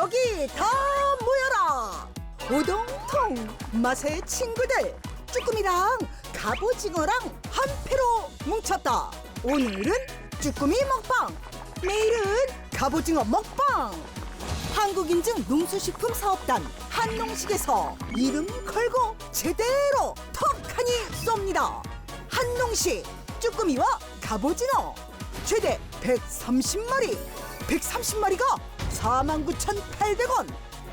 여기 다 모여라. 오동통 맛의 친구들 쭈꾸미랑 갑오징어랑 한 패로 뭉쳤다. 오늘은 쭈꾸미 먹방 내일은 갑오징어 먹방. 한국인증 농수식품 사업단 한농식에서 이름 걸고 제대로 턱하니 쏩니다. 한농식 쭈꾸미와 갑오징어. 최대 130마리. 130마리가 49,800원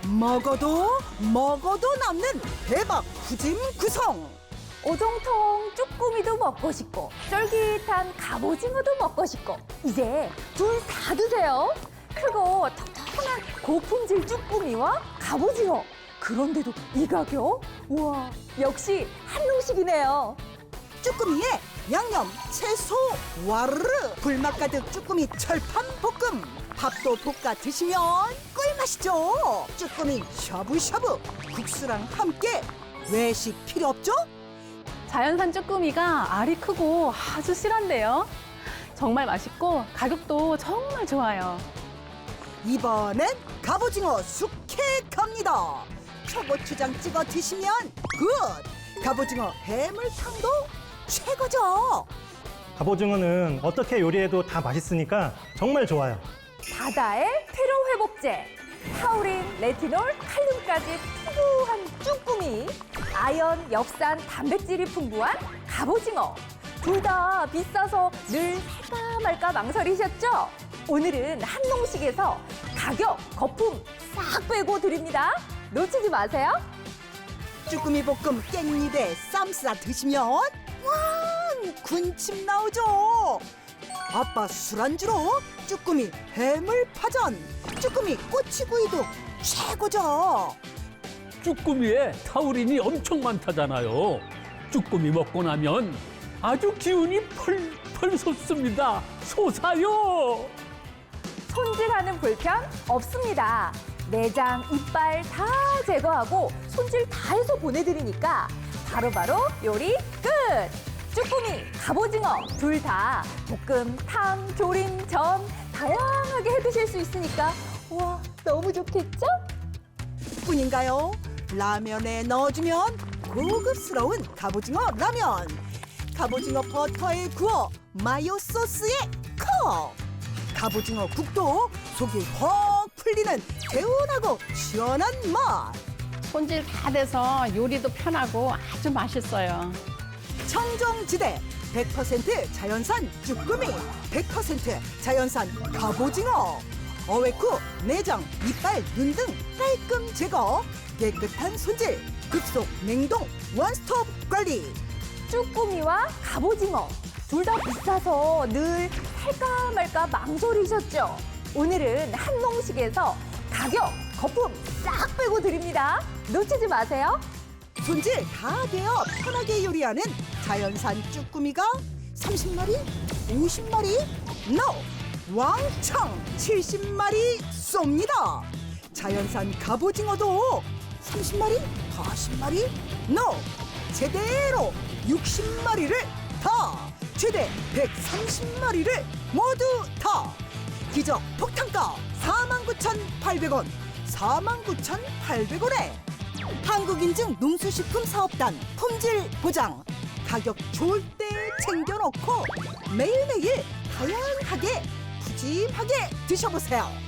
먹어도 먹어도 남는 대박 푸짐 구성 오동통 쭈꾸미도 먹고 싶고 쫄깃한 갑오징어도 먹고 싶고 이제 둘 다 드세요. 크고 톡톡한 고품질 쭈꾸미와 갑오징어. 그런데도 이 가격? 우와, 역시 한농식이네요. 쭈꾸미에 양념, 채소, 와르르 불맛 가득 쭈꾸미 철판 볶음 밥도 볶아 드시면 꿀맛이죠 쭈꾸미 샤브샤브 국수랑 함께 외식 필요 없죠? 자연산 쭈꾸미가 알이 크고 아주 실한데요. 정말 맛있고 가격도 정말 좋아요. 이번엔 갑오징어 숙회 갑니다 초고추장 찍어 드시면 굿 갑오징어 해물탕도 최고죠 갑오징어는 어떻게 요리해도 다 맛있으니까 정말 좋아요. 바다의 테러 회복제, 타우린, 레티놀, 칼륨까지 풍부한 쭈꾸미, 아연, 엽산, 단백질이 풍부한 갑오징어. 둘 다 비싸서 늘 살까 말까 망설이셨죠? 오늘은 한농식에서 가격, 거품 싹 빼고 드립니다. 놓치지 마세요. 쭈꾸미 볶음 깻잎에 쌈 싸 드시면 왕 군침 나오죠. 아빠 술안주로 쭈꾸미 해물파전, 쭈꾸미 꼬치구이도 최고죠. 쭈꾸미에 타우린이 엄청 많다잖아요. 쭈꾸미 먹고 나면 아주 기운이 펄펄 솟습니다. 솟아요. 손질하는 불편 없습니다. 내장, 이빨 다 제거하고 손질 다 해서 보내드리니까 바로 바로 요리 끝! 쭈꾸미, 갑오징어 둘 다 볶음, 탕, 조림, 전 다양하게 해 드실 수 있으니까 우와 너무 좋겠죠? 뿐인가요? 라면에 넣어주면 고급스러운 갑오징어 라면. 갑오징어 버터에 구워 마요 소스에 컵. 갑오징어 국도 속이 퍽 풀리는 개운하고 시원한 맛. 손질 다 돼서 요리도 편하고 아주 맛있어요. 청정지대 100% 자연산 쭈꾸미 100% 자연산 갑오징어 어웨쿠 내장 이빨 눈 등 깔끔 제거 깨끗한 손질 급속 냉동 원스톱 관리 쭈꾸미와 갑오징어 둘 다 비싸서 늘 살까 말까 망설이셨죠? 오늘은 한농식에서 가격, 거품 싹 빼고 드립니다. 놓치지 마세요. 손질 다 되어 편하게 요리하는 자연산 쭈꾸미가 30마리 50마리 NO 왕창 70마리 쏩니다 자연산 갑오징어도 30마리 40마리 NO 제대로 60마리를 다 최대 130마리를 모두 다 기적 폭탄가 49,800원 49,800원에 한국인증 농수식품 사업단 품질 보장 가격 좋을 때 챙겨놓고 매일매일 다양하게 푸짐하게 드셔보세요.